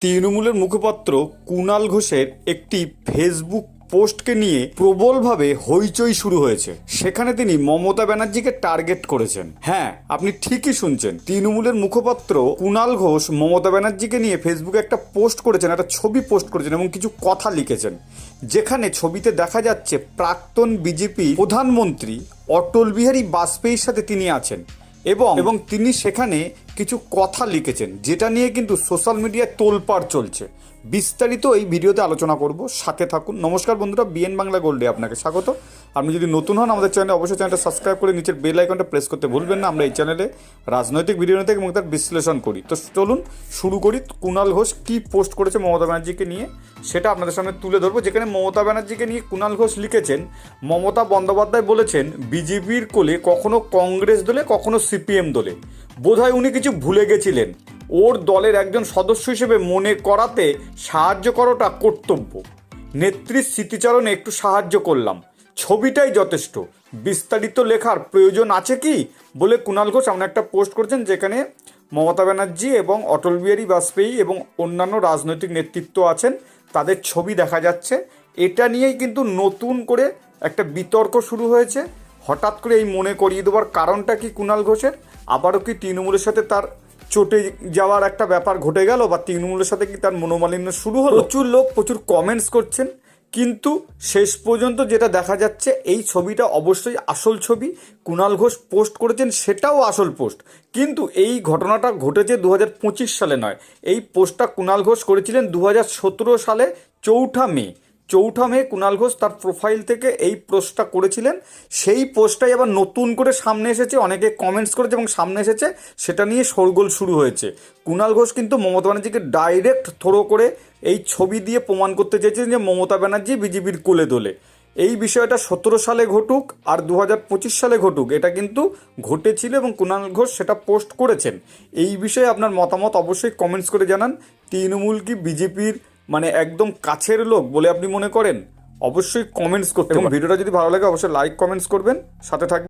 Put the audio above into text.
তৃণমূলের মুখপাত্র কুণাল ঘোষের একটি ফেসবুক পোস্টকে নিয়ে প্রবলভাবে হইচই শুরু হয়েছে। সেখানে তিনি মমতা ব্যানার্জিকে টার্গেট করেছেন। হ্যাঁ আপনি ঠিকই শুনছেন। তৃণমূলের মুখপাত্র কুণাল ঘোষ মমতা ব্যানার্জিকে নিয়ে ফেসবুকে একটা পোস্ট করেছেন, একটা ছবি পোস্ট করেছেন এবং কিছু কথা লিখেছেন। যেখানে ছবিতে দেখা যাচ্ছে প্রাক্তন বিজেপি প্রধানমন্ত্রী অটল বিহারী বাজপেয়ীর সাথে তিনি আছেন। এবং এবং তিনি সেখানে কিছু কথা লিখেছেন, যেটা নিয়ে কিন্তু সোশ্যাল মিডিয়ায় তোলপাড় চলছে। বিস্তারিত এই ভিডিওতে আলোচনা করব, সাথে থাকুন। নমস্কার বন্ধুরা, বিএন বাংলা গোল্ডে আপনাকে স্বাগত। আপনি যদি নতুন হন আমাদের চ্যানেলে অবশ্যই চ্যানেলটা সাবস্ক্রাইব করে নিচের বেল আইকনটা প্রেস করতে ভুলবেন না। আমরা এই চ্যানেলে রাজনৈতিক ভিডিও নিতে এবং তার বিশ্লেষণ করি। তো চলুন শুরু করি। কুণাল ঘোষ কী পোস্ট করেছে মমতা ব্যানার্জিকে নিয়ে, সেটা আপনাদের সামনে তুলে ধরবো। যেখানে মমতা ব্যানার্জিকে নিয়ে কুণাল ঘোষ লিখেছেন, মমতা বন্দ্যোপাধ্যায় বলেছেন, বিজেপির কোলে কখনো কংগ্রেস দলে, কখনো সিপিএম দলে। বোধহয় উনি কিছু ভুলে গেছিলেন। ওর দলের একজন সদস্য হিসেবে মনে করাতে সাহায্য করাটা কর্তব্য। নেত্রীর স্মৃতিচারণে একটু সাহায্য করলাম। ছবিটাই যথেষ্ট। বিস্তারিত লেখার প্রয়োজন আছে কি? বলে কুণাল ঘোষ আমরা একটা পোস্ট করেছেন যেখানে মমতা ব্যানার্জি এবং অটল বিহারী বাজপেয়ী এবং অন্যান্য রাজনৈতিক নেতৃত্ব আছেন। তাদের ছবি দেখা যাচ্ছে। এটা নিয়েই কিন্তু নতুন করে একটা বিতর্ক শুরু হয়েছে। হঠাৎ করে এই মনে করিয়ে দেওয়ার কারণটা কি কুণাল ঘোষের? আবারও কি তৃণমূলের সাথে তার চটে যাওয়ার একটা ব্যাপার ঘটে গেল বা তৃণমূলের সাথে কি তার মনোমালিন্য শুরু হলো? প্রচুর লোক প্রচুর কমেন্টস করছেন। কিন্তু শেষ পর্যন্ত যেটা দেখা যাচ্ছে, এই ছবিটা অবশ্যই আসল ছবি। কুণাল ঘোষ পোস্ট করেছেন, সেটাও আসল পোস্ট। কিন্তু এই ঘটনাটা ঘটেছে দু হাজার পঁচিশ সালে নয়। এই পোস্টটা কুণাল ঘোষ করেছিলেন দু হাজার সতেরো সালে চৌঠা মে। চৌঠা মে কুণাল ঘোষ তার প্রোফাইল থেকে এই পোস্টটা করেছিলেন। সেই পোস্টটাই আবার নতুন করে সামনে এসেছে, অনেকে কমেন্টস করেছে এবং সামনে এসেছে, সেটা নিয়ে শোরগোল শুরু হয়েছে। কুণাল ঘোষ কিন্তু মমতা ব্যানার্জিকে ডাইরেক্ট থ্রো করে এই ছবি দিয়ে প্রমাণ করতে চেয়েছেন যে মমতা ব্যানার্জি বিজেপির কোলে দোলে। এই বিষয়টা সতেরো সালে ঘটুক আর দু সালে ঘটুক, এটা কিন্তু ঘটেছিল এবং কুণাল ঘোষ সেটা পোস্ট করেছেন। এই বিষয়ে আপনার মতামত অবশ্যই কমেন্টস করে জানান। তৃণমূল কি বিজেপির মানে একদম কাছের লোক বলে আপনি মনে করেন? অবশ্যই কমেন্টস করতে এবং ভিডিওটা যদি ভালো লাগে অবশ্যই লাইক কমেন্টস করবেন। সাথে থাকবেন।